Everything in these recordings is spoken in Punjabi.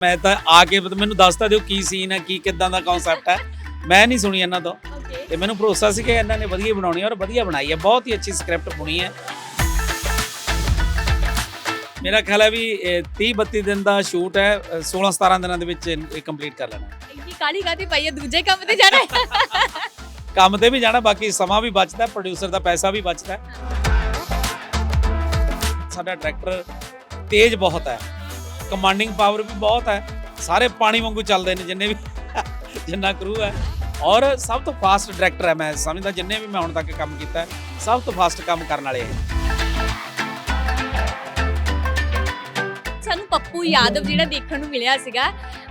ਮੈਂ ਤਾਂ ਆ ਕੇ ਮੈਨੂੰ ਦੱਸ ਤਾਂ ਦਿਓ ਕੀ ਸੀਨ ਹੈ ਕੀ ਕਿੱਦਾਂ ਦਾ ਕਨਸੈਪਟ ਹੈ। ਮੈਂ ਨਹੀਂ ਸੁਣੀ ਇਹਨਾਂ ਤੋਂ। ਤੇ ਮੈਨੂੰ ਭਰੋਸਾ ਸੀ ਕਿ ਇਹਨਾਂ ਨੇ ਵਧੀਆ ਬਣਾਉਣੀ ਔਰ ਵਧੀਆ ਬਣਾਈ ਹੈ। ਬਹੁਤ ਹੀ ਅੱਛੀ ਸਕ੍ਰਿਪਟ ਬੁਣੀ ਹੈ। ਮੇਰਾ ਖਿਆਲ ਹੈ ਵੀ 30 32 ਦਿਨ ਦਾ ਸ਼ੂਟ ਹੈ 16 17 ਦਿਨਾਂ ਦੇ ਵਿੱਚ ਇਹ ਕੰਪਲੀਟ ਕਰ ਲੈਣਾ। ਹੈ। ਇੰਨੀ ਕਾਲੀ ਕਾਦੀ ਪਈ ਹੈ ਦੂਜੇ ਕੰਮ ਤੇ ਜਾਣਾ ਕੰਮ ਤੇ ਵੀ ਜਾਣਾ ਬਾਕੀ ਸਮਾਂ ਵੀ ਬਚਦਾ ਪ੍ਰੋਡਿਊਸਰ ਦਾ ਪੈਸਾ ਵੀ ਬਚਦਾ। ਸਾਡਾ ਡਾਇਰੈਕਟਰ ਤੇਜ਼ ਬਹੁਤ ਹੈ। ਕਮਾਂਡਿੰਗ ਪਾਵਰ ਵੀ ਬਹੁਤ ਹੈ। ਸਾਰੇ ਪਾਣੀ ਵਾਂਗੂ ਚੱਲਦੇ ਨੇ ਜਿੰਨੇ ਵੀ ਜਿੰਨਾ ਕਰੂ ਹੈ। ਔਰ ਸਭ ਤੋਂ ਫਾਸਟ ਡਾਇਰੈਕਟਰ ਹੈ ਮੈਂ ਸਮਝਦਾ ਜਿੰਨੇ ਵੀ ਮੈਂ ਹੁਣ ਤੱਕ ਕੰਮ ਕੀਤਾ ਹੈ, ਸਭ ਤੋਂ ਫਾਸਟ ਕੰਮ ਕਰਨ ਵਾਲੇ ਹੈ ਸਾਨੂੰ ਪੱਪੂ ਯਾਦਵ ਜਿਹੜਾ ਦੇਖਣ ਨੂੰ ਮਿਲਿਆ ਸੀਗਾ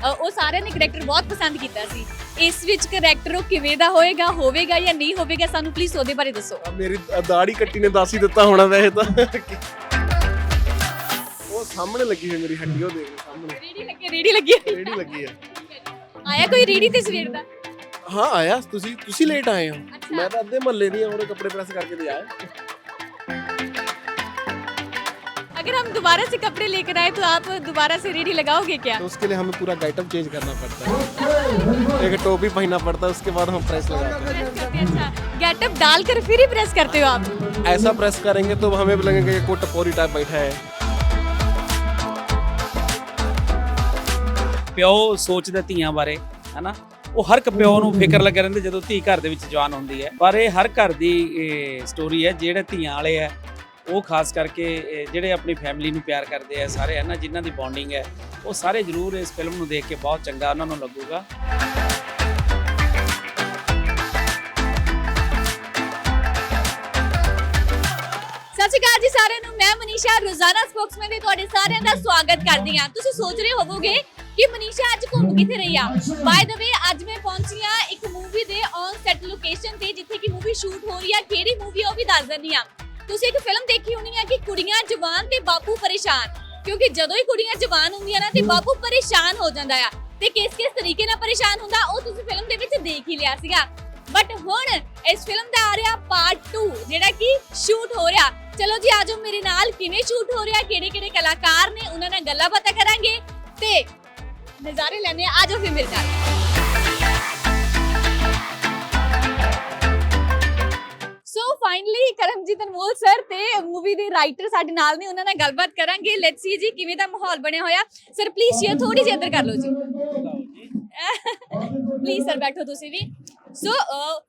ਉਹ ਸਾਰਿਆਂ ਨੇ ਕਰੈਕਟਰ ਬਹੁਤ ਪਸੰਦ ਕੀਤਾ ਸੀ। ਇਸ ਵਿੱਚ ਕਰੈਕਟਰ ਉਹ ਕਿਵੇਂ ਦਾ ਹੋਏਗਾ ਹੋਵੇਗਾ ਜਾਂ ਨਹੀਂ ਹੋਵੇਗਾ ਸਾਨੂੰ ਪਲੀਜ਼ ਉਹਦੇ ਬਾਰੇ ਦੱਸੋ। ਮੇਰੀ ਦਾੜੀ ਕੱਟੀ ਨੇ ਦੱਸ ਹੀ ਦਿੱਤਾ ਹੋਣਾ ਵੈਸੇ ਤਾਂ। ਉਹ ਸਾਹਮਣੇ ਲੱਗੀ ਹੋਈ ਮੇਰੀ ਹੱਡੀ ਉਹ ਦੇਖ ਲਓ ਸਾਹਮਣੇ ਰੇੜੀ ਲੱਗੀ ਰੇੜੀ ਲੱਗੀ ਹੋਈ। ਰੇੜੀ ਲੱਗੀ ਹੈ ਆਇਆ ਕੋਈ ਰੇੜੀ ਤੇ ਸਵੇਰ ਦਾ ਹਾਂ ਆਇਆ ਤੁਸੀਂ ਤੁਸੀਂ ਲੇਟ ਆਏ ਹੋ ਅੱਛਾ। ਮੈਂ ਤਾਂ ਅੱਧੇ ਮਹੱਲੇ ਦੀਆਂ ਉਹਨੇ ਕੱਪੜੇ ਪ੍ਰੈਸ ਕਰਕੇ ਦੇ ਆਇਆ अगर हम दोबारा से कपड़े लेकर आए तो आप दोबारा से रेडी लगाओगे क्या तो उसके लिए हमें पूरा गेटअप चेंज करना पड़ता है एक टोपी पहनना पड़ता है उसके बाद हम प्रेस लगाते प्रेस करते हैं अच्छा गेटअप डालकर फिर ही प्रेस करते हो आप हैं ऐसा प्रेस करेंगे तो हमें भी लगेगा कि कोई टपोरी टाइप बैठा है ਪਿਓ ਸੋਚਦਾ ਧੀਆਂ ਬਾਰੇ, ਹਨਾ? ਉਹ ਹਰ ਇੱਕ ਪਿਓ ਨੂੰ ਫਿਕਰ ਲੱਗਾ ਰਹਿੰਦਾ ਜਦੋਂ ਧੀ ਘਰ ਦੇ ਵਿੱਚ ਜਵਾਨ ਹੁੰਦੀ ਹੈ। ਪਰ ਇਹ ਹਰ ਘਰ ਦੀ ਸਟੋਰੀ ਹੈ, ਜਿਹੜੇ ਧੀਆਂ ਵਾਲੇ ਹੈ, ਉਹ ਖਾਸ ਕਰਕੇ ਜਿਹੜੇ ਆਪਣੀ ਫੈਮਿਲੀ ਨੂੰ ਪਿਆਰ ਕਰਦੇ ਆ ਸਾਰੇ ਹੈ ਨਾ ਜਿਨ੍ਹਾਂ ਦੀ ਬੌਂਡਿੰਗ ਹੈ, ਉਹ ਸਾਰੇ ਜ਼ਰੂਰ ਇਸ ਫਿਲਮ ਨੂੰ ਦੇਖ ਕੇ ਬਹੁਤ ਚੰਗਾ ਉਹਨਾਂ ਨੂੰ ਲੱਗੂਗਾ। ਸਤਿ ਸ਼੍ਰੀ ਅਕਾਲ ਜੀ ਸਾਰਿਆਂ ਨੂੰ, ਮੈਂ ਮਨੀਸ਼ਾ, ਰੋਜ਼ਾਨਾ ਸਪੋਕਸਮੈਨ ਦੇ ਤੁਹਾਡੇ ਸਾਰਿਆਂ ਦਾ ਸਵਾਗਤ ਕਰਦੀ ਹਾਂ। ਤੁਸੀਂ ਸੋਚ ਰਹੇ ਹੋਵੋਗੇ ਕਿ ਮਨੀਸ਼ਾ ਅੱਜ ਘੁੰਮ ਕਿੱਥੇ ਰਹੀ ਆ? ਬਾਏ ਦ ਵੇ ਅੱਜ ਮੈਂ ਪਹੁੰਚੀ ਆ ਇੱਕ ਮੂਵੀ ਦੇ ਔਨ ਸੈਟ ਲੋਕੇਸ਼ਨ ਤੇ, ਜਿੱਥੇ ਕਿ ਮੂਵੀ ਸ਼ੂਟ ਹੋ ਰਹੀ ਆ। ਕਿਹੜੀ ਮੂਵੀ ਉਹ ਵੀ ਦੱਸ ਦਿੰਦੀ ਆ। ਤੁਸੀਂ ਇੱਕ ਫਿਲਮ ਦੇਖੀ ਹੋਣੀ ਆ ਕਿ ਕੁੜੀਆਂ ਜਵਾਨ ਤੇ ਬਾਪੂ ਪਰੇਸ਼ਾਨ। ਕਿਉਂਕਿ ਜਦੋਂ ਹੀ ਕੁੜੀਆਂ ਜਵਾਨ ਹੁੰਦੀਆਂ ਨਾ ਤੇ ਬਾਪੂ ਪਰੇਸ਼ਾਨ ਹੋ ਜਾਂਦਾ ਆ। ਤੇ ਕਿਸ ਕਿਸ ਤਰੀਕੇ ਨਾਲ ਪਰੇਸ਼ਾਨ ਹੁੰਦਾ, ਉਹ ਤੁਸੀਂ ਫਿਲਮ ਦੇ ਵਿੱਚ ਦੇਖ ਹੀ ਲਿਆ ਸੀਗਾ। ਬਟ ਹੁਣ ਇਸ ਫਿਲਮ ਦਾ ਆ ਰਿਹਾ ਪਾਰਟ 2 ਜਿਹੜਾ ਕਿ ਸ਼ੂਟ ਹੋ ਰਿਹਾ। ਚਲੋ ਜੀ ਆਜੋ ਮੇਰੇ ਨਾਲ। ਕਿਵੇਂ ਸ਼ੂਟ ਹੋ ਰਿਹਾ ਕਿਹੜੇ ਕਿਹੜੇ ਕਲਾਕਾਰ ਨੇ, ਉਹਨਾਂ ਨਾਲ ਗੱਲਾਂ ਬਾਤਾਂ ਕਰਾਂਗੇ। ਤੇ ਨਜ਼ਾਰੇ ਲੈਣੇ ਆਜੋ ਫਿਰ ਮੇਰੇ ਨਾਲ। So finally Karamjit Anmol sir ਤੇ ਮੂਵੀ ਦੇ ਰਾਈਟਰ ਸਾਡੇ ਨਾਲ ਨੇ ਉਹਨਾਂ ਨਾਲ ਗੱਲਬਾਤ ਕਰਾਂਗੇ। ਲੈਟਸ ਸੀ ਜੀ ਕਿਵੇਂ ਦਾ ਮਾਹੌਲ ਬਣਿਆ ਹੋਇਆ। ਸਰ ਪਲੀਜ਼ ਸ਼ੇਅਰ ਥੋੜੀ ਜਿਹੀ ਇੱਧਰ ਕਰ ਲਓ ਜੀ। ਪਲੀਜ਼ ਸਰ ਬੈਠੋ ਤੁਸੀਂ ਵੀ। ਸੋ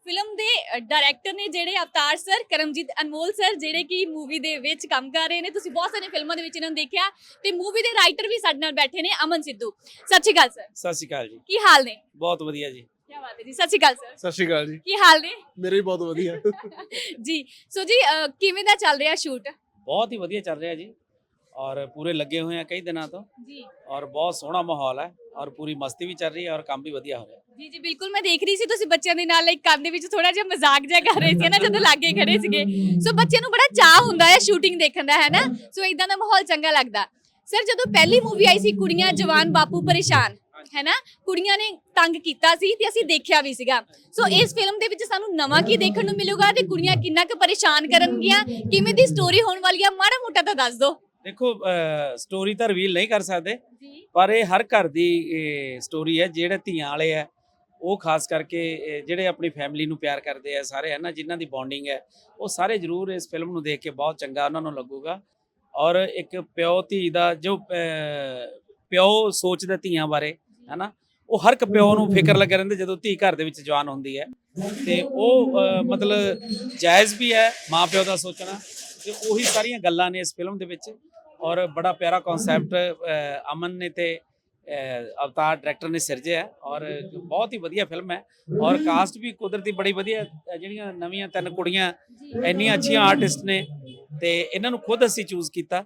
ਫਿਲਮ ਦੇ ਡਾਇਰੈਕਟਰ ਨੇ ਜਿਹੜੇ ਅਵਤਾਰ ਸਰ ਕਰਮਜੀਤ ਅਨਮੋਲ ਸਰ ਜਿਹੜੇ ਕਿ ਮੂਵੀ ਦੇ ਵਿੱਚ ਕੰਮ ਕਰ ਰਹੇ ਨੇ ਤੁਸੀਂ ਬਹੁਤ ਸਾਰੀਆਂ ਫਿਲਮਾਂ ਦੇ ਵਿੱਚ ਇਹਨਾਂ ਨੂੰ ਦੇਖਿਆ ਤੇ ਮੂਵੀ ਦੇ ਰਾਈਟਰ ਵੀ ਸਾਡੇ ਨਾਲ ਬੈਠੇ ਨੇ ਅਮਨ ਸਿੱਧੂ। ਸਤਿ ਸ਼੍ਰੀ ਅਕਾਲ ਸਰ ਸਤਿ ਸ਼੍ਰੀ ਅਕਾਲ ਜੀ। ਕੀ ਹਾਲ ਨੇ? ਬਹੁਤ ਵਧੀਆ ਜੀ। ਕੀ ਬਾਤ ਹੈ ਜੀ ਸਤਿ ਸ਼੍ਰੀ ਅਕਾਲ ਸਰ ਸਤਿ ਸ਼੍ਰੀ ਅਕਾਲ ਜੀ। ਕੀ ਹਾਲ ਨੇ? ਮੇਰੇ ਵੀ ਬਹੁਤ ਵਧੀਆ। ਜੀ ਸੋ ਜੀ ਕਿਵੇਂ ਦਾ ਚੱਲ ਰਿਹਾ ਸ਼ੂਟ ਬਹੁਤ ਹੀ ਵਧੀਆ ਚੱਲ ਰਿਹਾ ਜੀ। ਔਰ ਪੂਰੇ ਲੱਗੇ ਹੋਏ ਆ ਕਈ ਦਿਨਾਂ ਤੋਂ। ਜੀ। ਔਰ ਬਹੁਤ ਸੋਹਣਾ ਮਾਹੌਲ ਹੈ ਔਰ ਪੂਰੀ ਮਸਤੀ ਵੀ ਚੱਲ ਰਹੀ ਹੈ ਔਰ ਕੰਮ ਵੀ ਵਧੀਆ ਹੋ ਰਿਹਾ। ਜੀ ਜੀ ਬਿਲਕੁਲ ਮੈਂ ਦੇਖ ਰਹੀ ਸੀ ਤੁਸੀਂ ਬੱਚਿਆਂ ਦੇ ਨਾਲ ਇੱਕ ਕੰਨ ਦੇ ਵਿੱਚ ਥੋੜਾ ਜਿਹਾ ਮਜ਼ਾਕ ਜਿਹਾ ਕਰ ਰਹੇ ਸੀ ਨਾ ਜਦੋਂ ਲਾਗੇ ਖੜੇ ਸੀਗੇ। ਸੋ ਬੱਚਿਆਂ ਨੂੰ ਬੜਾ ਚਾਹ ਹੁੰਦਾ ਹੈ ਸ਼ੂਟਿੰਗ ਦੇਖਣ ਦਾ ਹੈ ਨਾ? ਸੋ ਇਦਾਂ ਦਾ ਮਾਹੌਲ ਚੰਗਾ ਲੱਗਦਾ। ਸਰ ਜਦੋਂ ਪਹਿਲੀ ਮੂਵੀ ਆਈ ਸੀ ਕੁੜੀਆਂ ਜਵਾਨ ਬਾਪੂ ਪਰੇਸ਼ਾਨ ਹੈ ਨਾ? ਕੁੜੀਆਂ ਨੇ ਤੰਗ ਕੀਤਾ ਸੀ ਤੇ ਅਸੀਂ ਦੇਖਿਆ ਵੀ ਸੀਗਾ। ਸੋ ਇਸ ਫਿਲਮ ਦੇ ਵਿੱਚ ਸਾਨੂੰ ਨਵਾਂ ਕੀ ਦੇਖਣ ਨੂੰ ਮਿਲੂਗਾ ਤੇ ਕੁੜੀਆਂ ਕਿੰਨਾ ਕੁ ਪਰੇਸ਼ਾਨ ਕਰਨਗੀਆਂ? ਕਿਵੇਂ ਦੀ ਸਟੋਰੀ ਹੋਣ ਵਾਲੀ ਆ? ਮਾੜਾ ਮੋਟਾ ਤਾਂ ਦੱਸ ਦਿਓ। ਦੇਖੋ ਸਟੋਰੀ ਤਾਂ ਰਿਵੀਲ ਨਹੀਂ ਕਰ ਸਕਦੇ ਪਰ ਇਹ ਹਰ ਘਰ ਦੀ ਸਟੋਰੀ ਹੈ ਜਿਹੜੇ ਧੀਆਂ ਵਾਲੇ ਹੈ ਉਹ ਖਾਸ ਕਰਕੇ ਜਿਹੜੇ ਆਪਣੀ ਫੈਮਿਲੀ ਨੂੰ ਪਿਆਰ ਕਰਦੇ ਆ ਸਾਰੇ ਹੈ ਨਾ ਜਿਨ੍ਹਾਂ ਦੀ ਬੌਂਡਿੰਗ ਹੈ ਉਹ ਸਾਰੇ ਜ਼ਰੂਰ ਇਸ ਫਿਲਮ ਨੂੰ ਦੇਖ ਕੇ ਬਹੁਤ ਚੰਗਾ ਉਹਨਾਂ ਨੂੰ ਲੱਗੂਗਾ। ਔਰ ਇੱਕ ਪਿਓ ਧੀ ਦਾ ਜੋ ਪਿਓ ਸੋਚਦਾ ਧੀਆਂ ਬਾਰੇ ਹੈ ਨਾ ਉਹ ਹਰ ਇੱਕ ਪਿਓ ਨੂੰ ਫਿਕਰ ਲੱਗਾ ਰਹਿੰਦਾ ਜਦੋਂ ਧੀ ਘਰ ਦੇ ਵਿੱਚ ਜਵਾਨ ਹੁੰਦੀ ਹੈ। ਤੇ ਉਹ ਮਤਲਬ ਜਾਇਜ਼ ਵੀ ਹੈ ਮਾਂ ਪਿਓ ਦਾ ਸੋਚਣਾ ਤੇ ਉਹੀ ਸਾਰੀਆਂ ਗੱਲਾਂ ਨੇ ਇਸ ਫਿਲਮ ਦੇ ਵਿੱਚ। ਔਰ ਬੜਾ ਪਿਆਰਾ ਕਨਸੈਪਟ ਅਮਨ ਨੇ ਤੇ ਅਹ, ਅਵਤਾਰ ਡਾਇਰੈਕਟਰ ਨੇ ਸਿਰਜਿਆ ਔਰ ਬਹੁਤ ਹੀ ਵਧੀਆ ਫਿਲਮ ਹੈ ਔਰ ਕਾਸਟ ਵੀ ਕੁਦਰਤੀ ਬੜੀ ਵਧੀਆ ਜਿਹੜੀਆਂ ਨਵੀਆਂ ਤਿੰਨ ਕੁੜੀਆਂ ਇੰਨੀਆਂ ਅੱਛੀਆਂ ਆਰਟਿਸਟ ਨੇ ਤੇ ਇਹਨਾਂ ਨੂੰ ਖੁਦ ਅਸੀਂ ਚੂਜ਼ ਕੀਤਾ।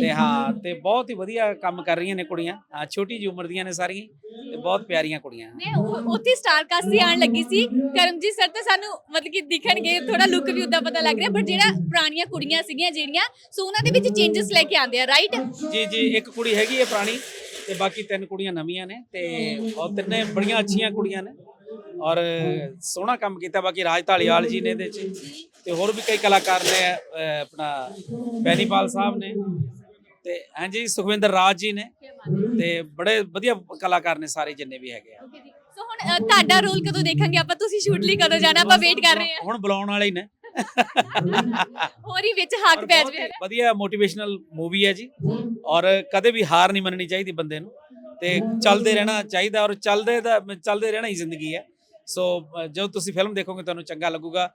ਤੇ ਹਾਂ ਤੇ ਬਹੁਤ ਹੀ ਵਧੀਆ ਕੰਮ ਕਰ ਰਹੀਆਂ ਨੇ ਕੁੜੀਆਂ। ਹਾਂ ਛੋਟੀ ਜਿਹੀ ਉਮਰ ਦੀਆਂ ਨੇ ਸਾਰੀਆਂ ਤੇ ਬਹੁਤ ਪਿਆਰੀਆਂ ਕੁੜੀਆਂ। ਮੈਂ ਉਹ- ਉੱਥੇ ਸਟਾਰ ਕਾਸਟ ਦੀ ਆਣ ਲੱਗੀ ਸੀ। ਕਰਮਜੀਤ ਸਰ ਤਾਂ ਸਾਨੂੰ ਮਤਲਬ ਕਿ ਦਿਖਣਗੇ ਥੋੜਾ ਲੁੱਕ ਵੀ ਉਦਾਂ ਪਤਾ ਲੱਗ ਰਿਹਾ ਬਟ ਜਿਹੜਾ ਪੁਰਾਣੀਆਂ ਕੁੜੀਆਂ ਸੀਗੀਆਂ ਜਿਹੜੀਆਂ ਸੋ ਉਹਨਾਂ ਦੇ ਵਿੱਚ ਚੇਂਜਸ ਲੈ ਕੇ ਆਉਂਦੇ ਆ ਰਾਈਟ ਜੀ ਜੀ ਇੱਕ ਕੁੜੀ ਹੈਗੀ ਹੈ ਪੁਰਾਣੀ ਤੇ ਬਾਕੀ ਤਿੰਨ ਕੁੜੀਆਂ ਨਵੀਆਂ ਨੇ ਤੇ ਉਹ ਤਿੰਨੇ ਬੜੀਆਂ ਅੱਛੀਆਂ ਕੁੜੀਆਂ ਨੇ। ਔਰ ਸੋਹਣਾ ਕੰਮ ਕੀਤਾ ਬਾਕੀ ਰਾਜ ਢਾਲੀਵਾਲ ਜੀ ਨੇ ਇਹਦੇ 'ਚ। ਤੇ ਹੋਰ ਵੀ ਕਈ ਕਲਾਕਾਰ ਨੇ ਆਪਣਾ ਬੈਨੀਪਾਲ ਸਾਹਿਬ ਨੇ ਤੇ ਹਾਂਜੀ ਸੁਖਵਿੰਦਰ ਰਾਜ ਜੀ ਨੇ। ਤੇ ਬੜੇ ਵਧੀਆ ਕਲਾਕਾਰ ਨੇ ਸਾਰੇ ਜਿੰਨੇ ਵੀ ਹੈਗੇ ਆ। ਸੋ ਹੁਣ ਤੁਹਾਡਾ ਰੋਲ ਕਦੋਂ ਦੇਖਾਂਗੇ? ਆਪਾਂ ਤੁਸੀਂ ਸ਼ੂਟ ਲਈ ਕਦੋਂ ਜਾਣਾ? ਆਪਾਂ ਵੇਟ ਕਰ ਰਹੇ ਹਾਂ। ਹੁਣ ਬੁਲਾਉਣ ਵਾਲੇ ਹੀ ਨੇ। ਹੋਰ ਹੀ ਵਿੱਚ ਹੱਕ ਪੈ ਜਵੇ। ਵਧੀਆ ਮੋਟੀਵੇਸ਼ਨਲ ਮੂਵੀ ਹੈ ਜੀ। ਔਰ ਕਦੇ ਵੀ ਹਾਰ ਨਹੀਂ ਮੰਨਣੀ ਚਾਹੀਦੀ ਬੰਦੇ ਨੂੰ। ਤੇ ਚੱਲਦੇ ਰਹਿਣਾ ਚਾਹੀਦਾ ਔਰ ਚੱਲਦੇ ਦਾ ਚੱਲਦੇ ਰਹਿਣਾ ਹੀ ਜ਼ਿੰਦਗੀ ਹੈ। ਸੋ ਜਦੋਂ ਤੁਸੀਂ ਫਿਲਮ ਦੇਖੋਗੇ ਤੁਹਾਨੂੰ ਚੰਗਾ ਲੱਗੂਗਾ।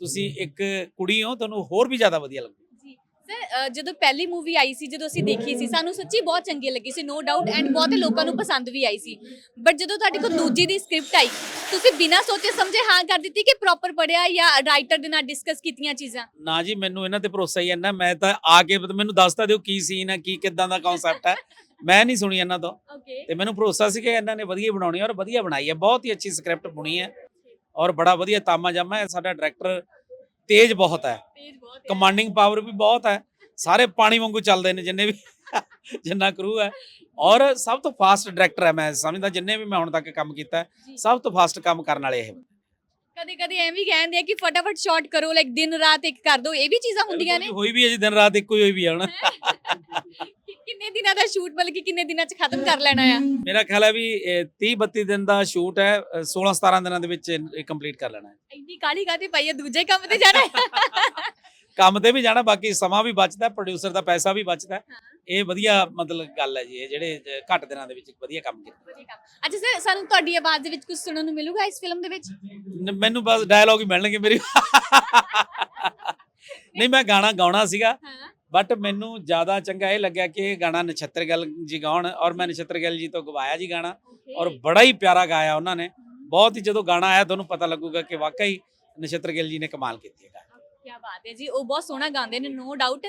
ਤੁਸੀਂ ਇੱਕ ਕੁੜੀ ਹੋ ਤੁਹਾਨੂੰ ਹੋਰ ਵੀ ਜ਼ਿਆਦਾ ਵਧੀਆ ਲੱਗੂ ਜੀ ਸਰ ਜਦੋਂ ਪਹਿਲੀ ਮੂਵੀ ਆਈ ਸੀ ਜਦੋਂ ਅਸੀਂ ਦੇਖੀ ਸੀ ਸਾਨੂੰ ਸੱਚੀ ਬਹੁਤ ਚੰਗੀ ਲੱਗੀ ਸੀ ਨੋ ਡਾਊਟ ਐਂਡ ਬਹੁਤ ਲੋਕਾਂ ਨੂੰ ਪਸੰਦ ਵੀ ਆਈ ਸੀ। ਬਟ ਜਦੋਂ ਤੁਹਾਡੇ ਕੋਲ ਦੂਜੀ ਦੀ ਸਕ੍ਰਿਪਟ ਆਈ ਤੁਸੀਂ ਬਿਨਾਂ ਸੋਚੇ ਸਮਝੇ ਹਾਂ ਕਰ ਦਿੱਤੀ ਕਿ ਪ੍ਰੋਪਰ ਪੜਿਆ ਜਾਂ ਰਾਈਟਰ ਦੇ ਨਾਲ ਡਿਸਕਸ ਕੀਤੀਆਂ ਚੀਜ਼ਾਂ? ਨਾ ਜੀ ਮੈਨੂੰ ਇਹਨਾਂ ਤੇ ਭਰੋਸਾ ਹੀ ਇੰਨਾ ਮੈਂ ਤਾਂ ਆ ਕੇ ਮੈਨੂੰ ਦੱਸਤਾ ਦਿਓ ਕੀ ਸੀਨ ਹੈ ਕੀ ਕਿੱਦਾਂ ਦਾ ਕਨਸੈਪਟ ਹੈ। ਮੈਂ ਨਹੀਂ ਸੁਣੀ ਇਹਨਾਂ ਤੋਂ। ਤੇ ਮੈਨੂੰ ਭਰੋਸਾ ਸੀ ਕਿ ਇਹਨਾਂ ਨੇ ਵਧੀਆ ਬਣਾਉਣੀ ਔਰ ਵਧੀਆ ਬਣਾਈ ਹੈ ਬਹੁਤ ਹੀ ਅੱਛੀ ਸਕ੍ਰਿਪਟ ਬੁਣੀ ਹੈ ਔਰ ਬੜਾ ਵਧੀਆ ਤਾਮਾ ਜਾਮਾ ਹੈ ਸਾਡਾ ਡਾਇਰੈਕਟਰ ਤੇਜ਼ ਬਹੁਤ ਹੈ। ਤੇਜ਼ ਬਹੁਤ ਹੈ। ਕਮਾਂਡਿੰਗ ਪਾਵਰ ਵੀ ਬਹੁਤ ਹੈ। ਸਾਰੇ ਪਾਣੀ ਵਾਂਗੂ ਚੱਲਦੇ ਨੇ ਜਿੰਨੇ ਵੀ ਜਿੰਨਾ ਕਰੂ ਹੈ। ਔਰ ਸਭ ਤੋਂ ਫਾਸਟ ਡਾਇਰੈਕਟਰ ਹੈ ਮੈਂ ਸਮਝਦਾ ਜਿੰਨੇ ਵੀ ਮੈਂ ਹੁਣ ਤੱਕ ਕੰਮ ਕੀਤਾ। ਸਭ ਤੋਂ ਫਾਸਟ ਕੰਮ ਕਰਨ ਵਾਲੇ ਇਹ। ਕਦੇ ਕਦੇ ਐਂ ਵੀ ਕਹਿੰਦੇ ਆ ਕਿ ਫਟਾਫਟ ਸ਼ਾਟ ਕਰੋ ਲਾਈਕ ਦਿਨ ਰਾਤ ਇੱਕ ਕਰ ਦੋ ਇਹ ਵੀ ਚੀਜ਼ਾਂ ਹੁੰਦੀਆਂ ਨੇ। ਹੋਈ ਵੀ ਹੈ ਜੀ ਦਿਨ ਰਾਤ ਇੱਕੋ ਹੀ ਹੋਈ ਵੀ ਹੈ ਹੁਣ। ਕਿੰਨੇ ਦਿਨਾਂ ਦਾ ਸ਼ੂਟ ਮਤਲਬ ਕਿ ਕਿੰਨੇ ਦਿਨਾਂ ਚ ਖਤਮ ਕਰ ਲੈਣਾ ਆ? ਮੇਰਾ ਖਿਆਲ ਹੈ ਵੀ 30 32 ਦਿਨ ਦਾ ਸ਼ੂਟ ਹੈ 16 17 ਦਿਨਾਂ ਦੇ ਵਿੱਚ ਕੰਪਲੀਟ ਕਰ ਲੈਣਾ ਹੈ। ਇੰਨੀ ਕਾਲੀ ਕਾਤੇ ਪਈ ਆ ਦੂਜੇ ਕੰਮ ਤੇ ਜਾਣਾ ਹੈ? ਕੰਮ ਤੇ ਵੀ ਜਾਣਾ ਬਾਕੀ ਸਮਾਂ ਵੀ ਬਚਦਾ ਪ੍ਰੋਡਿਊਸਰ ਦਾ ਪੈਸਾ ਵੀ ਬਚਦਾ ਇਹ ਵਧੀਆ ਮਤਲਬ ਗੱਲ ਹੈ ਜੀ ਇਹ ਜਿਹੜੇ ਘੱਟ ਦਿਨਾਂ ਦੇ ਵਿੱਚ ਵਧੀਆ ਕੰਮ ਕੀਤਾ। ਅੱਛਾ ਸਰ ਸਾਨੂੰ ਤੁਹਾਡੀ ਆਵਾਜ਼ ਦੇ ਵਿੱਚ ਕੁਝ ਸੁਣਨ ਨੂੰ ਮਿਲੂਗਾ ਇਸ ਫਿਲਮ ਦੇ ਵਿੱਚ? ਮੈਨੂੰ ਬਸ ਡਾਇਲੌਗ ਹੀ ਮਿਲਣਗੇ ਮੇਰੀ। ਨਹੀਂ ਮੈਂ ਗਾਣਾ ਗਾਉਣਾ ਸੀਗਾ। ਹਾਂ। ਬਟ ਮੈਨੂੰ ਜ਼ਿਆਦਾ ਚੰਗਾ ਇਹ ਲੱਗਿਆ ਕਿ ਇਹ ਗਾਣਾ ਨਛੱਤਰ ਗਿੱਲ ਜੀ ਗਾਉਣ ਔਰ ਮੈਂ ਨਛੱਤਰ ਗਿੱਲ ਜੀ ਤੋਂ ਗਵਾਇਆ ਜੀ ਗਾਣਾ ਔਰ ਬੜਾ ਹੀ ਪਿਆਰਾ ਗਾਇਆ ਉਹਨਾਂ ਨੇ। ਬਹੁਤ ਹੀ ਜਦੋਂ ਗਾਣਾ ਆਇਆ ਤੁਹਾਨੂੰ ਪਤਾ ਲੱਗੂਗਾ ਕਿ ਵਾਕਈ ਨਛੱਤਰ ਗਿੱਲ ਜੀ ਨੇ ਕਮਾਲ ਕੀਤੀ ਹੈ ਕੀ ਬਾਤ ਹੈ ਜੀ ਉਹ ਬਹੁਤ ਸੋਹਣਾ ਗਾਉਂਦੇ ਨੇ ਨੋ ਡਾਊਟ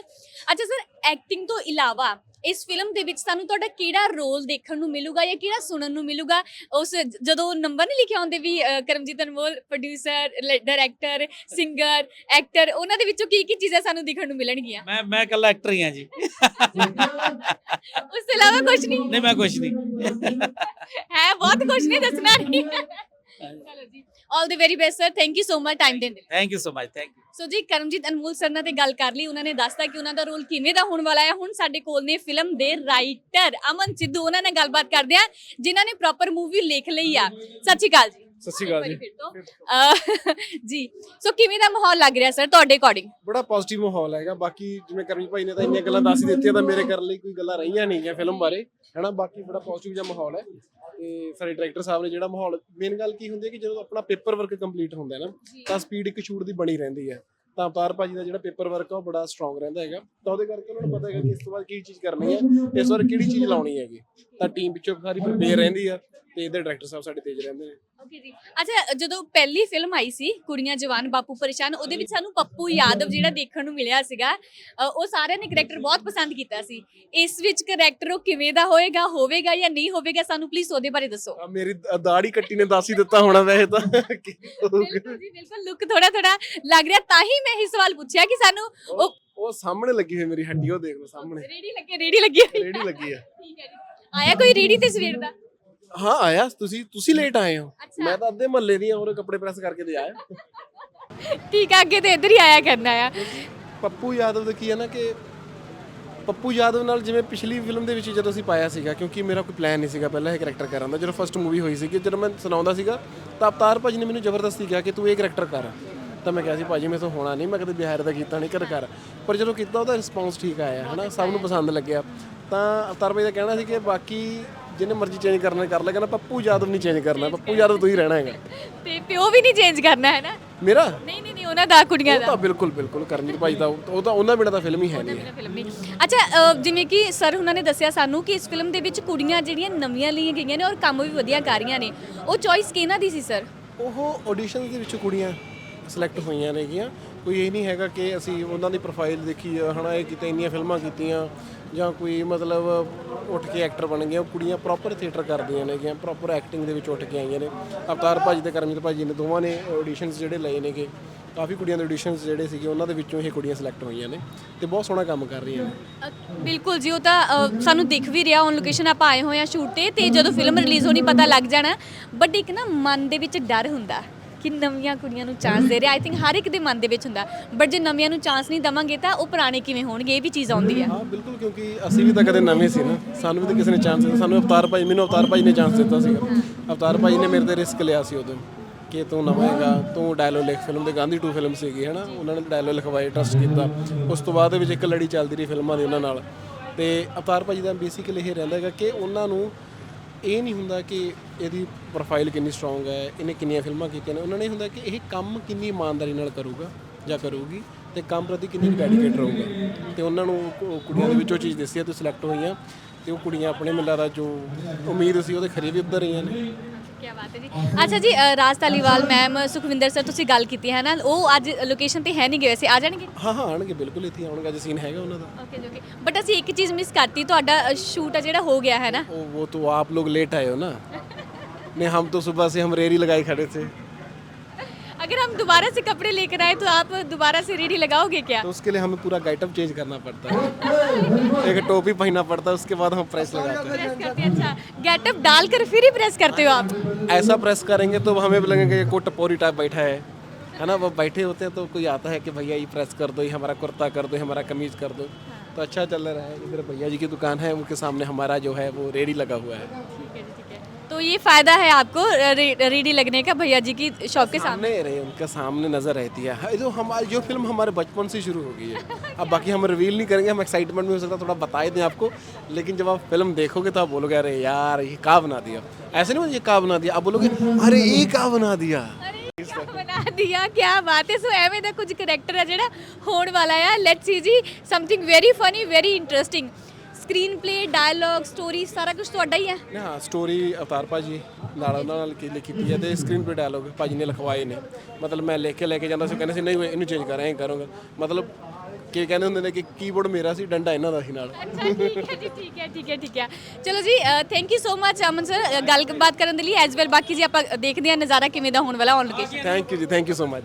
ਅੱਛਾ ਸਰ ਐਕਟਿੰਗ ਤੋਂ ਇਲਾਵਾ ਇਸ ਫਿਲਮ ਦੇ ਵਿੱਚ ਸਾਨੂੰ ਤੁਹਾਡਾ ਕਿਹੜਾ ਰੋਲ ਦੇਖਣ ਨੂੰ ਮਿਲੂਗਾ ਜਾਂ ਕਿਹੜਾ ਸੁਣਨ ਨੂੰ ਮਿਲੂਗਾ? ਉਸ ਜਦੋਂ ਨੰਬਰ ਨਹੀਂ ਲਿਖਿਆ ਹੁੰਦੇ ਵੀ ਅ, Karamjit Anmol producer director singer actor ਉਹਨਾਂ ਦੇ ਵਿੱਚੋਂ ਕੀ ਕੀ ਚੀਜ਼ਾਂ ਸਾਨੂੰ ਦੇਖਣ ਨੂੰ ਮਿਲਣਗੀਆਂ? ਮੈਂ ਮੈਂ ਇਕੱਲਾ ਐਕਟਰ ਹੀ ਹਾਂ ਜੀ। ਉਸ ਤੋਂ ਇਲਾਵਾ ਕੁਝ ਨਹੀਂ? ਨਹੀਂ ਮੈਂ ਕੁਝ ਨਹੀਂ। ਹੈ ਬਹੁਤ ਕੁਝ ਨਹੀਂ ਦੱਸਣਾ ਨਹੀਂ। ਚਲੋ ਜੀ। All the very best sir thank you so much time ਦੇਣ ਦੇ। ਲਈ thank you so much thank you so ਜੀ ਕਰਮਜੀਤ ਅਨਮੋਲ ਸਰ ਨਾਲ ਤੇ ਗੱਲ ਕਰ ਲਈ। ਉਹਨਾਂ ਨੇ ਦੱਸਤਾ ਕਿ ਉਹਨਾਂ ਦਾ ਰੋਲ ਕਿਵੇਂ ਦਾ ਹੋਣ ਵਾਲਾ ਹੈ। ਹੁਣ ਸਾਡੇ ਕੋਲ ਨੇ ਫਿਲਮ ਦੇ ਰਾਈਟਰ ਅਮਨ ਸਿੱਧੂ। ਉਹਨਾਂ ਨਾਲ ਗੱਲਬਾਤ ਕਰਦੇ ਆ ਜਿਨ੍ਹਾਂ ਨੇ ਪ੍ਰੋਪਰ ਮੂਵੀ ਲਿਖ ਲਈ ਆ। ਸਤਿ ਸ਼੍ਰੀ ਅਕਾਲ ਜੀ। ਸਤਿ ਸ਼੍ਰੀ ਅਕਾਲ ਜੀ। ਅਹ, ਜੀ ਸੋ ਕਿਵੇਂ ਦਾ ਮਾਹੌਲ ਲੱਗ ਰਿਹਾ ਸਰ ਤੁਹਾਡੇ ਅਕੋਰਡਿੰਗ ਬੜਾ ਪੋਜ਼ਿਟਿਵ ਮਾਹੌਲ ਹੈਗਾ। ਬਾਕੀ ਜਿਵੇਂ ਕਰਮਜੀਤ ਭਾਈ ਨੇ ਤਾਂ ਇੰਨੀਆਂ ਗੱਲਾਂ ਦੱਸ ਹੀ ਦਿੱਤੀਆਂ ਤਾਂ ਮੇਰੇ ਕਰਨ ਲਈ ਕੋਈ ਗੱਲਾਂ ਰਹੀਆਂ ਨਹੀਂ ਗਿਆ ਫਿਲਮ ਬਾਰੇ। ਹੈਨਾ ਬਾਕੀ ਬੜਾ ਪੋਜ਼ਿਟਿਵ ਜਿਹਾ ਮਾਹੌਲ ਹੈ। ਤੇ ਸਾਡੇ ਡਾਇਰੈਕਟਰ ਸਾਹਿਬ ਨੇ ਜਿਹੜਾ ਮਾਹੌਲ ਮੇਨ ਗੱਲ ਕੀ ਹੁੰਦੀ ਹੈ ਕਿ ਜਦੋਂ ਆਪਣਾ ਪੇਪਰ ਵਰਕ ਕੰਪਲੀਟ ਹੁੰਦਾ ਹੈ ਨਾ ਤਾਂ ਸਪੀਡ ਇੱਕ ਸ਼ੂਟ ਦੀ ਬਣੀ ਰਹਿੰਦੀ ਹੈ। ਤਾਂ ਅਵਤਾਰ ਭਾਜੀ ਦਾ ਜਿਹੜਾ ਪੇਪਰ ਵਰਕ ਆ ਉਹ ਬੜਾ ਸਟਰੋਂਗ ਰਹਿੰਦਾ ਹੈਗਾ। ਤਾਂ ਉਹਦੇ ਕਰਕੇ ਉਹਨਾਂ ਨੂੰ ਪਤਾ ਹੈਗਾ ਕਿ ਇਸ ਤੋਂ ਬਾਅਦ ਕੀ ਚੀਜ਼ ਕਰਨੀ ਹੈ ਇਸ ਵਾਰ ਕਿਹੜੀ ਚੀਜ਼ ਲਾਉਣੀ ਹੈਗੀ। ਤਾਂ ਟੀਮ ਵਿੱਚੋਂ ਸਾਰੀ ਪ੍ਰਪੇਅਰ ਰਹਿੰਦੀ ਆ। ਤੇ ਇਹਦੇ ਡਾਇਰੈਕਟਰ ਸਾਹਿਬ ਸਾਡੇ ਤੇਜ਼ ਰਹਿੰਦੇ ਨੇ। ਓਕੇ ਜੀ। ਅੱਛਾ ਜਦੋਂ ਪਹਿਲੀ ਫਿਲਮ ਆਈ ਸੀ ਕੁੜੀਆਂ ਜਵਾਨ ਬਾਪੂ ਪਰੇਸ਼ਾਨ ਉਹਦੇ ਵਿੱਚ ਸਾਨੂੰ ਪੱਪੂ ਯਾਦਵ ਜਿਹੜਾ ਦੇਖਣ ਨੂੰ ਮਿਲਿਆ ਸੀਗਾ ਅ, ਉਹ ਸਾਰਿਆਂ ਨੇ ਕਰੈਕਟਰ ਬਹੁਤ ਪਸੰਦ ਕੀਤਾ ਸੀ। ਇਸ ਵਿੱਚ ਕਰੈਕਟਰ ਉਹ ਕਿਵੇਂ ਦਾ ਹੋਏਗਾ ਹੋਵੇਗਾ ਜਾਂ ਨਹੀਂ ਹੋਵੇਗਾ ਸਾਨੂੰ ਪਲੀਜ਼ ਉਹਦੇ ਬਾਰੇ ਦੱਸੋ। ਆ ਮੇਰੀ ਦ- ਦਾੜੀ ਕੱਟੀ ਨੇ ਦੱਸ ਹੀ ਦਿੱਤਾ ਹੋਣਾ ਵੈਸੇ ਤਾਂ। ਕੀ ਹੋਊਗਾ। ਬਿਲਕੁਲ ਜੀ ਬਿਲਕੁਲ। ਲੁੱਕ ਥੋੜਾ ਥੋੜਾ ਲੱਗ ਰਿਹਾ ਤਾਂ ਹੀ ਮੈਂ ਇਹ ਸਵਾਲ ਪੁੱਛਿਆ ਕਿ ਸਾਨੂੰ ਉਹ ਉਹ ਸਾਹਮਣੇ ਲੱਗੀ ਹੋਈ ਮੇਰੀ ਹੱਡੀ ਉਹ ਦੇਖ ਲਓ ਸਾਹਮਣੇ। ਰੇੜੀ ਲੱਗੇ ਰੇੜੀ ਲੱਗੀ ਹੋਈ। ਰੇੜੀ ਲੱਗੀ ਆ ਠੀਕ ਹੈ ਜੀ। ਆਇਆ ਕੋਈ ਰੇੜੀ ਤੇ ਸਵੇਰ ਦਾ? ਹਾਂ ਆਇਆ। ਤੁਸੀਂ ਤੁਸੀਂ ਲੇਟ ਆਏ ਹੋ। ਅੱਛਾ। ਮੈਂ ਤਾਂ ਅੱਧੇ ਮਹੱਲੇ ਦੀਆਂ ਹੋਰ ਕੱਪੜੇ ਪ੍ਰੈਸ ਕਰਕੇ ਤੇ ਆਇਆ। ਠੀਕ ਆ ਅੱਗੇ ਤੇ ਇੱਧਰ ਹੀ ਆਇਆ ਕਰਨਾ ਆ। ਪੱਪੂ ਯਾਦਵ ਦਾ ਕੀ ਹੈ ਨਾ ਕਿ ਪੱਪੂ ਯਾਦਵ ਨਾਲ ਜਿਵੇਂ ਪਿਛਲੀ ਫਿਲਮ ਦੇ ਵਿੱਚ ਜਦੋਂ ਅਸੀਂ ਪਾਇਆ ਸੀਗਾ ਕਿਉਂਕਿ ਮੇਰਾ ਕੋਈ ਪਲਾਨ ਨਹੀਂ ਸੀਗਾ ਪਹਿਲਾਂ ਇਹ ਕਰੈਕਟਰ ਕਰਨ ਦਾ। ਜਦੋਂ ਫਸਟ ਮੂਵੀ ਹੋਈ ਸੀਗੀ ਜਦੋਂ ਮੈਂ ਸੁਣਾਉਂਦਾ ਸੀਗਾ ਤਾਂ ਅਵਤਾਰ ਭਾਜੀ ਨੇ ਮੈਨੂੰ ਜ਼ਬਰਦਸਤੀ ਕਿਹਾ ਕਿ ਤੂੰ ਇਹ ਕਰੈਕਟਰ ਕਰ। ਤਾਂ ਮੈਂ ਕਿਹਾ ਸੀ ਭਾਜੀ ਮੇਰੇ ਤੋਂ ਹੋਣਾ ਨਹੀਂ ਮੈਂ ਕਦੇ ਬਿਹਾਰ ਦਾ ਕੀਤਾ ਨਹੀਂ ਕਰ ਕਰ ਪਰ ਜਦੋਂ ਕੀਤਾ ਉਹਦਾ ਰਿਸਪੌਂਸ ਠੀਕ ਆਇਆ ਹਨਾ? ਸਭ ਨੂੰ ਪਸੰਦ ਲੱਗਿਆ। ਤਾਂ ਅਵਤਾਰ ਭਾਈ ਦਾ ਕਹਿਣਾ ਸੀ ਕਿ ਬਾਕੀ ਜਿਹਨੇ ਮਰਜ਼ੀ ਚੇਂਜ ਕਰਨਾ ਕਰ ਲੈ ਕਹਿੰਦਾ ਪੱਪੂ ਯਾਦਵ ਨਹੀਂ ਚੇਂਜ ਕਰਨਾ ਪੱਪੂ ਯਾਦਵ ਤੂੰ ਹੀ ਰਹਿਣਾ ਹੈਗਾ। ਤੇ ਪਿਓ ਵੀ ਨਹੀਂ ਚੇਂਜ ਕਰਨਾ ਹੈ ਨਾ? ਮੇਰਾ? ਨਹੀਂ ਨਹੀਂ ਨਹੀਂ ਉਹਨਾਂ ਦਾ ਕੁੜੀਆਂ ਉਹ ਦਾ। ਤਾਂ ਬਿਲਕੁਲ ਬਿਲਕੁਲ ਕਰਨਜੀਤ ਭਾਈ ਦਾ ਉਹ ਤਾਂ ਉਹਨਾਂ ਬਿਨਾਂ ਤਾਂ ਫਿਲਮ ਹੀ ਹੈ ਨਹੀਂ ਮੇਰਾ ਫਿਲਮ ਨਹੀਂ ਅੱਛਾ ਅ, ਜਿਵੇਂ ਕਿ ਸਰ ਉਹਨਾਂ ਨੇ ਦੱਸਿਆ ਸਾਨੂੰ ਕਿ ਇਸ ਫਿਲਮ ਦੇ ਵਿੱਚ ਕੁੜੀਆਂ ਜਿਹੜੀਆਂ ਨਵੀਆਂ ਲਈਆਂ ਗਈਆਂ ਨੇ ਔਰ ਕੰਮ ਵੀ ਵਧੀਆ ਕਰ ਰਹੀਆਂ ਨੇ ਉਹ ਚੋਇਸ ਕਿਹਨਾਂ ਦੀ ਸੀ ਸਰ? ਉਹ ਆਡੀਸ਼ਨ ਦੇ ਵਿੱਚ ਕੁੜੀਆਂ ਸਿਲੈਕਟ ਹੋਈਆਂ ਨੇਗੀਆਂ। ਕੋਈ ਇਹ ਨਹੀਂ ਹੈਗਾ ਕਿ ਅਸੀਂ ਉਹਨਾਂ ਦੀ ਪ੍ਰੋਫਾਈਲ ਦੇਖੀ ਆ, ਹਨਾ ਇਹ ਕਿਤੇ ਇੰਨੀਆਂ ਫਿਲਮਾਂ ਕੀਤੀਆਂ ਜਾਂ ਕੋਈ ਮਤਲਬ ਉੱਠ ਕੇ ਐਕਟਰ ਬਣ ਗਏ ਉਹ ਕੁੜੀਆਂ ਪ੍ਰੋਪਰ ਥੀਏਟਰ ਕਰਦੀਆਂ ਨੇਗੀਆਂ ਪ੍ਰੋਪਰ ਐਕਟਿੰਗ ਦੇ ਵਿੱਚ ਉੱਠ ਕੇ ਆਈਆਂ ਨੇ। ਅਵਤਾਰ ਭਾਜੀ ਤੇ ਕਰਮਜੀਤ ਭਾਜੀ ਨੇ ਦੋਵਾਂ ਨੇ ਆਡੀਸ਼ਨਸ ਜਿਹੜੇ ਲਏ ਨੇਗੇ। ਕਾਫੀ ਕੁੜੀਆਂ ਦੇ ਆਡੀਸ਼ਨਸ ਜਿਹੜੇ ਸੀਗੇ ਉਹਨਾਂ ਦੇ ਵਿੱਚੋਂ ਇਹ ਕੁੜੀਆਂ ਸਿਲੈਕਟ ਹੋਈਆਂ ਨੇ ਤੇ ਬਹੁਤ ਸੋਹਣਾ ਕੰਮ ਕਰ ਰਹੀਆਂ ਨੇ। ਅ, ਬਿਲਕੁਲ ਜੀ ਉਹ ਤਾਂ ਅ, ਸਾਨੂੰ ਦਿਖ ਵੀ ਰਿਹਾ ਔਨ ਲੋਕੇਸ਼ਨ ਆਪਾਂ ਆਏ ਹੋਏ ਆ ਸ਼ੂਟ ਤੇ ਤੇ ਜਦੋਂ ਫਿਲਮ ਰਿਲੀਜ਼ ਹੋਣੀ ਪਤਾ ਲੱਗ ਜਾਣਾ ਬਟ ਇੱਕ ਨਾ ਮਨ ਦੇ ਵਿੱਚ ਡਰ ਹੁੰਦਾ। ਕਿ ਨਵੀਆਂ ਕੁੜੀਆਂ ਨੂੰ ਚਾਂਸ ਦੇ ਰਿਹਾ। ਆਈ ਥਿੰਕ ਹਰ ਇੱਕ ਦੇ ਮਨ ਦੇ ਵਿੱਚ ਹੁੰਦਾ। ਬਟ ਜੇ ਨਵੀਆਂ ਨੂੰ ਚਾਂਸ ਨਹੀਂ ਦਵਾਂਗੇ ਤਾਂ ਉਹ ਪੁਰਾਣੇ ਕਿਵੇਂ ਹੋਣਗੇ? ਇਹ ਵੀ ਚੀਜ਼ ਆਉਂਦੀ ਹੈ। ਹਾਂ ਬਿਲਕੁਲ ਕਿਉਂਕਿ ਅਸੀਂ ਵੀ ਤਾਂ ਕਦੇ ਨਵੇਂ ਸੀ ਨਾ। ਸਾਨੂੰ ਵੀ ਤਾਂ ਕਿਸੇ ਨੇ ਚਾਂਸ ਦਿੱਤਾ। ਸਾਨੂੰ ਅਵਤਾਰ ਭਾਈ ਮੈਨੂੰ ਅਵਤਾਰ ਭਾਈ ਨੇ ਚਾਂਸ ਦਿੱਤਾ ਸੀਗਾ। ਅਵਤਾਰ ਭਾਈ ਨੇ ਮੇਰੇ ਤੇ ਰਿਸਕ ਲਿਆ ਸੀ ਉਦੋਂ। ਕਿ ਤੂੰ ਨਵਾਂ ਹੈਗਾ ਤੂੰ ਡਾਇਲੋਗ ਲਿਖ ਫਿਲਮ ਦੇ ਗਾਂਧੀ 2 ਫਿਲਮ ਸੀਗੀ ਹੈ ਨਾ ਉਹਨਾਂ ਨੇ ਡਾਇਲੋਗ ਲਿਖਵਾਏ ਟਰਸਟ ਕੀਤਾ। ਉਸ ਤੋਂ ਬਾਅਦ ਦੇ ਵਿੱਚ ਇੱਕ ਲੜੀ ਚੱਲਦੀ ਰਹੀ ਫਿਲਮਾਂ ਦੀ ਉਹਨਾਂ ਨਾਲ। ਤੇ ਅਵਤਾਰ ਭਾਈ ਦਾ ਬੇਸਿਕਲੀ ਇਹ ਰਹਿੰਦਾ ਹੈਗਾ ਕਿ ਉਹਨਾਂ ਨੂੰ ਇਹ ਨਹੀਂ ਹੁੰਦਾ ਕਿ ਇਹਦੀ ਪ੍ਰੋਫਾਈਲ ਕਿੰਨੀ ਸਟਰੋਂਗ ਹੈ, ਇਹਨੇ ਕਿੰਨੀਆਂ ਫਿਲਮਾਂ ਕੀਤੀਆਂ ਨੇ। ਉਹਨਾਂ ਨੇ ਇਹ ਹੁੰਦਾ ਕਿ ਇਹ ਕੰਮ ਕਿੰਨੀ ਇਮਾਨਦਾਰੀ ਨਾਲ ਕਰੂਗਾ ਜਾਂ ਕਰੂਗੀ ਤੇ ਕੰਮ ਪ੍ਰਤੀ ਕਿੰਨੀ ਡੈਡੀਕੇਟ ਰਹੂਗਾ। ਤੇ ਉਹਨਾਂ ਨੂੰ ਉਹ ਕੁੜੀਆਂ ਦੇ ਵਿੱਚੋਂ ਚੀਜ਼ ਦੱਸੀ ਹੈ ਤੇ ਸਿਲੈਕਟ ਹੋਈਆਂ ਤੇ ਉਹ ਕੁੜੀਆਂ ਆਪਣੇ ਮਿਲਾ ਦਾ ਜੋ ਉਮੀਦ ਸੀ ਉਹਦੇ ਖਰੀ ਵੀ ਉੱਧਰ ਰਹੀਆਂ ਨੇ। ਅੱਛਾ ਜੀ ਰਾਜ ਧਾਲੀਵਾਲ ਮੈਮ ਸੁਖਵਿੰਦਰ ਸਰ ਤੁਸੀਂ ਗੱਲ ਕੀਤੀ ਹੈ ਨਾ? ਉਹ ਅੱਜ ਲੋਕੇਸ਼ਨ ਤੇ ਹੈ ਨਹੀਂ ਗਏ ਸੀ ਆ ਜਾਣਗੇ? ਹਾਂ ਹਾਂ ਆਣਗੇ ਬਿਲਕੁਲ ਇੱਥੇ ਆਉਣਗੇ। ਅੱਜ ਸੀਨ ਹੈਗਾ ਉਹਨਾਂ ਦਾ। ਓਕੇ ਓਕੇ ਬਟ ਅਸੀਂ ਇੱਕ ਚੀਜ਼ ਮਿਸ ਕਰਤੀ ਤੁਹਾਡਾ ਸ਼ੂਟ ਆ ਜਿਹੜਾ ਹੋ ਗਿਆ ਹੈ ਨਾ? ਉਹ ਉਹ ਤੋਂ ਆਪ ਲੋਗ ਲੇਟ ਆਏ ਹੋ ਨਾ। ਨਹੀਂ ਹਮ ਤੋਂ ਸਵੇਰ ਸੇ ਹਮ ਰੇਰੀ ਲਗਾਈ ਖੜੇ ਥੇ। अगर हम दोबारा से कपड़े लेकर आए तो आप दोबारा से रेडी लगाओगे क्या? तो उसके लिए हमें पूरा गेटअप चेंज करना पड़ता है। एक टोपी पहनना पड़ता है उसके बाद हम प्रेस लगाते हैं। हैं अच्छा। गेटअप डालकर फिर ही प्रेस करते हो आप? ऐसा प्रेस करेंगे तो हमें भी लगेगा ये कोई टपोरी टाइप बैठा है। है ना? वो बैठे होते हैं तो कोई आता है कि भैया ये प्रेस कर दो ये हमारा कुर्ता कर दो ये हमारा कमीज कर दो। तो अच्छा चल रहा है। इधर भैया जी की दुकान है उनके सामने हमारा जो है वो रेडी लगा हुआ है। ठीक है ठीक है। तो ये फायदा है आपको रे, रेडी लगने का भैया जी की शॉप के सामने सामने रहे उनके सामने नजर रहती है हाँ, जो हमारी जो फिल्म हमारे बचपन से शुरू हो गई है अब बाकी हम रिवील नहीं करेंगे हम एक्साइटमेंट में हो सकता है थोड़ा बता ही दें आपको लेकिन जब आप फिल्म देखोगे तो आप बोलोगे अरे यार ये का बना दिया ऐसे नहीं बोलोगे, ये का बना दिया आप बोलोगे अरे ये का बना दिया ਅਰੇ ਕਿਆ ਬਣਾ ਦਿਆ ਕੀ ਬਾਤ ਹੈ ਸੋ ਐਵੇਂ ਦਾ ਕੁਝ ਕਰੈਕਟਰ ਹੈ ਜਿਹੜਾ ਹੋਣ ਵਾਲਾ ਆ ਲੈਟਸ ਸੀ ਜੀ something very funny very interesting screenplay dialogue story ਸਾਰਾ ਕੁਝ ਤੁਹਾਡਾ ਹੀ ਹੈ? ਨਾ ਹਾਂ ਸਟੋਰੀ ਅਵਤਾਰ ਭਾਜੀ ਨਾਲ ਉਹਨਾਂ ਨਾਲ ਕੀ ਲਿਖੀ ਪਈ ਹੈ ਤੇ ਸਕਰੀਨ ਤੇ ਡਾਇਲੋਗ ਭਾਜੀ ਨੇ ਲਿਖਵਾਏ ਨੇ। ਮਤਲਬ ਮੈਂ ਲਿਖ ਕੇ ਲੈ ਕੇ ਜਾਂਦਾ ਸੀ ਉਹ ਕਹਿੰਦੇ ਸੀ ਨਹੀਂ ਇਹਨੂੰ ਚੇਂਜ ਕਰ ਐਂ ਕਰੂੰਗਾ। ਮਤਲਬ ਕੀ ਕਹਿੰਦੇ ਹੁੰਦੇ ਨੇ ਕਿ ਕੀਬੋਰਡ ਮੇਰਾ ਸੀ ਡੰਡਾ ਇਹਨਾਂ ਦਾ ਸੀ ਨਾਲ। ਅੱਛਾ ਠੀਕ ਹੈ ਜੀ ਠੀਕ ਹੈ ਠੀਕ ਹੈ ਠੀਕ ਹੈ। ਚਲੋ ਜੀ thank you so much Aman sir ਗੱਲਬਾਤ ਕਰਨ ਦੇ ਲਈ ਐਜ਼ ਵੈਲ ਬਾਕੀ ਜੀ ਆਪਾਂ ਦੇਖਦੇ ਹਾਂ ਨਜ਼ਾਰਾ ਕਿਵੇਂ ਦਾ ਹੋਣ ਵਾਲਾ ਔਨ ਲੋਕੇਸ਼ਨ ਥੈਂਕ ਯੂ ਜੀ ਥੈਂਕ ਯੂ ਸੋ ਮਚ